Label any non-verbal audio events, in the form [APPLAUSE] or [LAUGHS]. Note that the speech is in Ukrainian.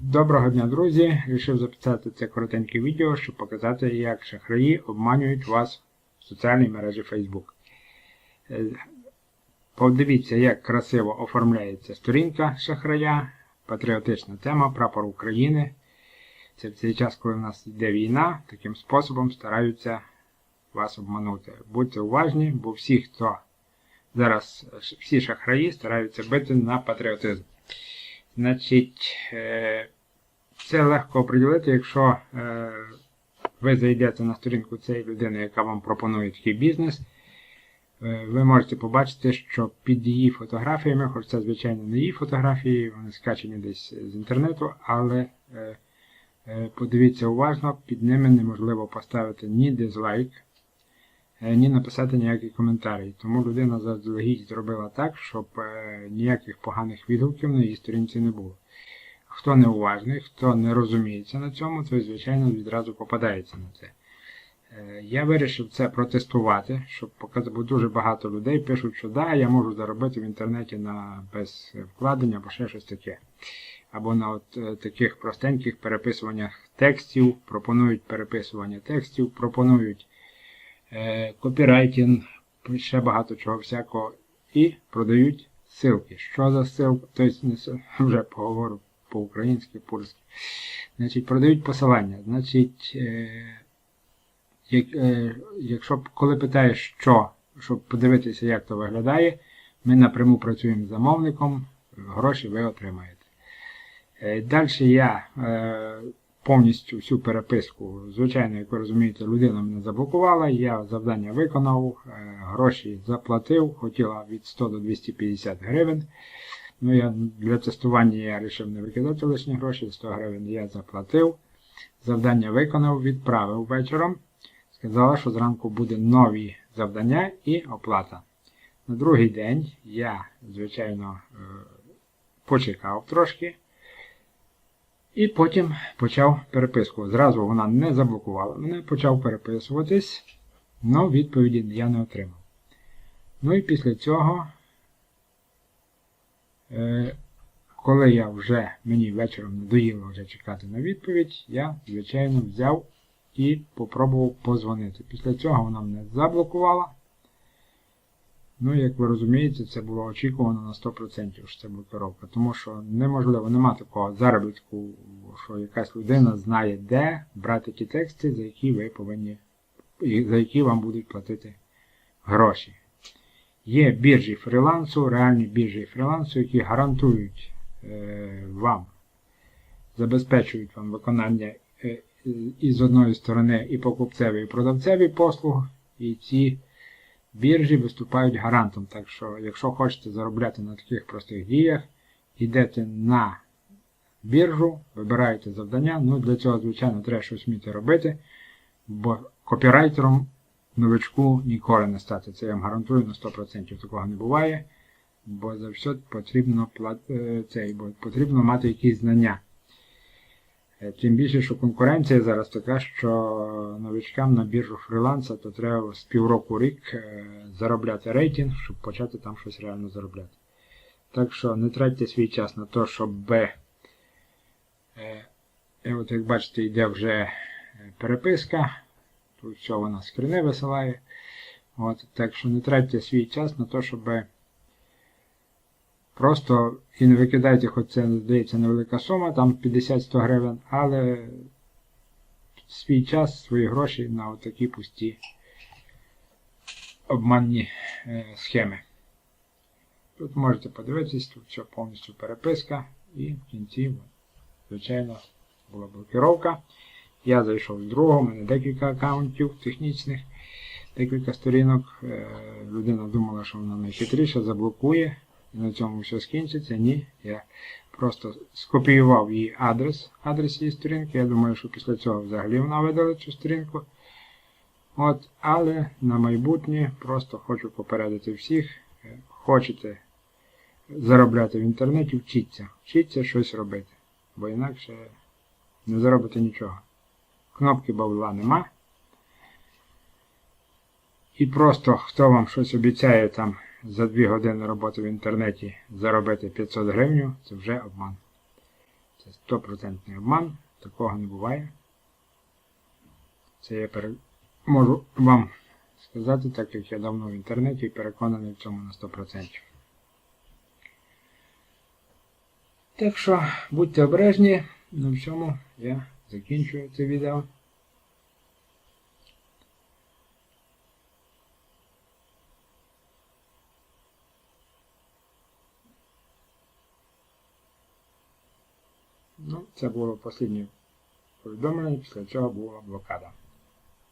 Доброго дня, друзі! Рішив записати це коротеньке відео, щоб показати, як шахраї обманюють вас в соціальній мережі Facebook. Е, Подивіться, як красиво оформляється сторінка шахрая, патріотична тема, прапор України. Це в цей час, коли в нас йде війна, таким способом стараються вас обманути. Будьте уважні, бо всі, хто зараз всі шахраї стараються бити на патріотизм. Значить, е, це легко оприділити, якщо е, ви зайдете на сторінку цієї людини, яка вам пропонує такий бізнес. е, Ви можете побачити, що під її фотографіями, хоч це, звичайно, не її фотографії, вони скачені десь з інтернету, але подивіться уважно, під ними неможливо поставити ні дизлайк, ні написати ніякий коментарій. Тому людина заздалегідь зробила так, щоб е, ніяких поганих відгуків на її сторінці не було. Хто не уважний, хто не розуміється на цьому, той, звичайно, відразу попадається на це. Е, Я вирішив це протестувати, щоб показати, бо дуже багато людей пишуть, що да, я можу заробити в інтернеті на без вкладення або ще щось таке. Або на от е, таких простеньких переписуваннях текстів, пропонують переписування текстів, пропонують е, копірайтинг, ще багато чого всякого, і продають ссылки. Що за ссылка? Тобто [LAUGHS] вже поговорю по-українськи, польськи. Значить, продають посилання. Значить, е, е, якщо коли питаєш, що, щоб подивитися, як то виглядає, ми напряму працюємо з замовником, гроші ви отримаєте. Далі я повністю всю переписку, звичайно, як ви розумієте, людина мене заблокувала, я завдання виконав, е, гроші заплатив, хотіла від 100 до 250 гривень. Ну, я для тестування я вирішив не викидати лишні гроші, 100 гривень я заплатив. Завдання виконав, відправив вечором. Сказала, що зранку буде нові завдання і оплата. На другий день я, звичайно, е, почекав трошки. І потім почав переписку. Зразу вона не заблокувала мене, почав переписуватись, але відповіді я не отримав. Ну і після цього, е, коли я вже мені вечором надоїло вже чекати на відповідь, я, звичайно, взяв і попробував позвонити. Після цього вона мене заблокувала. Ну, як ви розумієте, це було очікувано на 100%, що це блокировка. Тому що неможливо, нема такого заробітку, що якась людина знає, де брати ті тексти, за які ви повинні, за які вам будуть платити гроші. Є біржі фрілансу, реальні біржі фрілансу, які гарантують е, вам, забезпечують вам виконання е, і з одної сторони і покупцеві, і продавцеві послуг, і ці біржі виступають гарантом. Так що, якщо хочете заробляти на таких простих діях, йдете на біржу, вибираєте завдання. Ну, для цього, звичайно, треба щось вміти робити, бо копірайтером новичку ніколи не стати. Це я вам гарантую на 100%. Такого не буває. Бо за все потрібно е, цей, потрібно мати якісь знання. Е, Тим більше, що конкуренція зараз така, що новичкам на біржу фріланса то треба з півроку рік е, заробляти рейтинг, щоб почати там щось реально заробляти. Так що не тратьте свій час на те, щоб. е, от як бачите, йде вже е, переписка. Тут все вона скрини висилає. От, так що не тратьте свій час на те, щоб Просто і не викидайте, хоч це здається невелика сума, там 50-100 гривень, але свій час, свої гроші на такі пусті обманні е, схеми. Тут можете подивитись, тут все повністю переписка і в кінці, звичайно, була блокировка. Я зайшов з другого, у мене декілька аккаунтів технічних, декілька сторінок. Е, людина думала, що вона найхитріша, заблокує. На цьому все скінчиться. Ні. Я просто скопіював її адрес, адрес її сторінки. Я думаю, що після цього взагалі вона видала цю сторінку. От, але на майбутнє просто хочу попередити всіх. е, Хочете заробляти в інтернеті, вчіться. Вчіться щось робити. Бо інакше не заробите нічого. Кнопки бавла нема. І просто хто вам щось обіцяє там за 2 години роботи в інтернеті заробити 500 гривень, це вже обман. Це стопроцентний обман, такого не буває. Це я пере... можу вам сказати, так як я давно в інтернеті і переконаний в цьому на 100%. Так що будьте обережні, на всьому я закінчую це відео. Ну, це було останнє повідомлення, після цього була блокада.